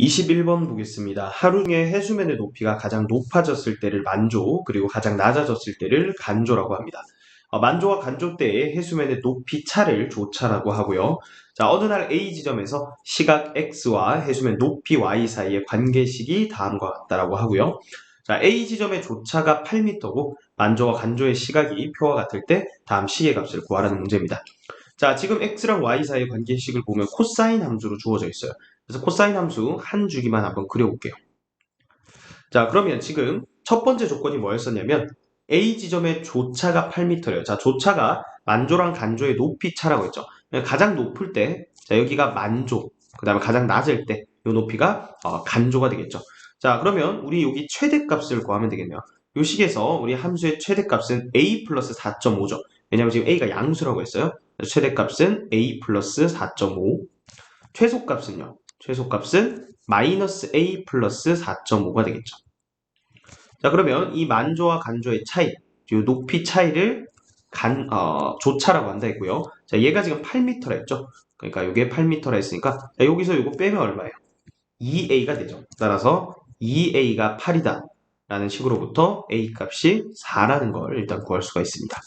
21번 보겠습니다. 하루 중에 해수면의 높이가 가장 높아졌을 때를 만조, 그리고 가장 낮아졌을 때를 간조라고 합니다. 어, 만조와 간조 때의 해수면의 높이 차를 조차라고 하고요. 자, 어느 날 A 지점에서 시각 X와 해수면 높이 Y 사이의 관계식이 다음과 같다라고 하고요. 자, A 지점의 조차가 8m고 만조와 간조의 시각이 표와 같을 때 다음 시계 값을 구하라는 문제입니다. 자, 지금 X랑 Y 사이의 관계식을 보면 코사인 함수로 주어져 있어요. 그래서 코사인 함수 한 주기만 한번 그려볼게요. 자, 그러면 지금 첫 번째 조건이 뭐였었냐면 A 지점의 조차가 8m래요. 자, 조차가 만조랑 간조의 높이 차라고 했죠. 가장 높을 때, 자, 여기가 만조, 그 다음에 가장 낮을 때, 이 높이가 어, 간조가 되겠죠. 자, 그러면 우리 여기 최대값을 구하면 되겠네요. 이 식에서 우리 함수의 최대값은 a 플러스 4.5죠. 왜냐면 지금 a가 양수라고 했어요. 최대값은 a 플러스 4.5. 최소값은요. 최소값은 마이너스 a 플러스 4.5가 되겠죠. 자, 그러면 이 만조와 간조의 차이, 이 높이 차이를 간, 어, 조차라고 한다 했고요. 자, 얘가 지금 8m라 했죠. 그러니까 이게 8m라 했으니까, 자, 여기서 이거 빼면 얼마예요? 2a가 되죠. 따라서 2a가 8이다. 라는 식으로부터 a 값이 4라는 걸 일단 구할 수가 있습니다.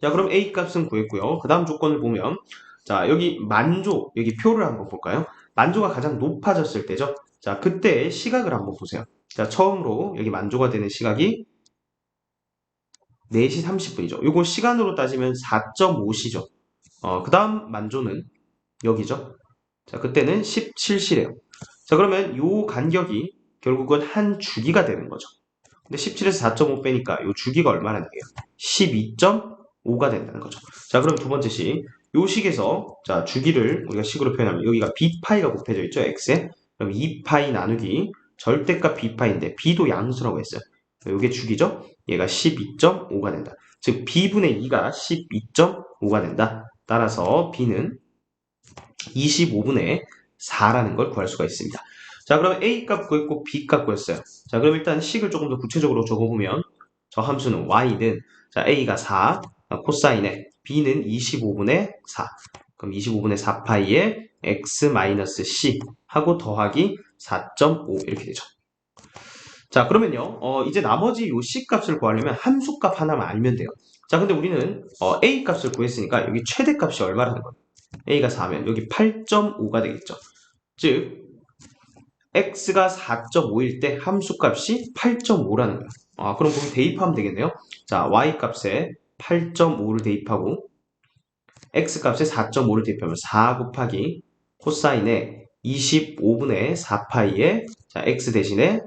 자, 그럼 a 값은 구했고요. 그 다음 조건을 보면, 자, 여기 만조, 여기 표를 한번 볼까요? 만조가 가장 높아졌을 때죠. 자, 그때의 시각을 한번 보세요. 자, 처음으로 여기 만조가 되는 시각이 4시 30분이죠. 요거 시간으로 따지면 4.5시죠. 어, 그 다음 만조는 여기죠. 자, 그때는 17시래요. 자, 그러면 요 간격이 결국은 한 주기가 되는 거죠. 근데 17에서 4.5 빼니까 요 주기가 얼마나 되게요? 12.5 가 된다는 거죠. 자, 그럼 두 번째 식. 요 식에서 자, 주기를 우리가 식으로 표현하면 여기가 b파이가 곱해져 있죠, x에. 그럼 2파이 나누기 절대값 b파인데 b도 양수라고 했어요. 요게 주기죠? 얘가 12.5가 된다. 즉 b분의 2가 12.5가 된다. 따라서 b는 25분의 4라는 걸 구할 수가 있습니다. 자, 그럼 a 값 구했고 b 값 구했어요. 자, 그럼 일단 식을 조금 더 구체적으로 적어보면 저 함수는 y는 자, a가 4, 코사인에 b는 25분의 4. 그럼 25분의 4파이에 x-c 하고 더하기 4.5 이렇게 되죠. 자, 그러면요. 어, 이제 나머지 요 c 값을 구하려면 함수 값 하나만 알면 돼요. 자, 근데 우리는 어, a 값을 구했으니까 여기 최대값이 얼마라는 거예요? a가 4면 여기 8.5가 되겠죠. 즉 x가 4.5일 때 함수값이 8.5라는 거예요. 아, 그럼 거기 대입하면 되겠네요. 자, y값에 8.5를 대입하고 x값에 4.5를 대입하면 4 곱하기 코사인에 25분의 4파이에 자, x 대신에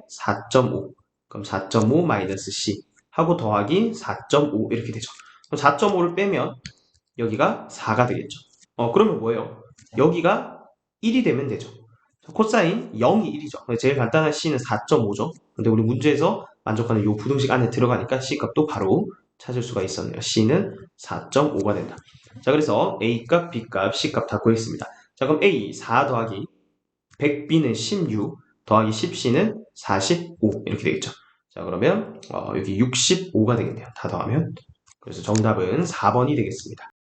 4.5 그럼 4.5 마이너스 c 하고 더하기 4.5 이렇게 되죠. 그럼 4.5를 빼면 여기가 4가 되겠죠. 어, 그러면 뭐예요? 여기가 1이 되면 되죠. 코사인 0이 1이죠. 제일 간단한 C는 4.5죠. 근데 우리 문제에서 만족하는 이 부등식 안에 들어가니까 C 값도 바로 찾을 수가 있었네요. C는 4.5가 된다. 자, 그래서 A 값, B 값, C 값 다 구했습니다. 자, 그럼 A 4 더하기 100B는 16 더하기 10C는 45 이렇게 되겠죠. 자, 그러면 어, 여기 65가 되겠네요. 다 더하면. 그래서 정답은 4번이 되겠습니다.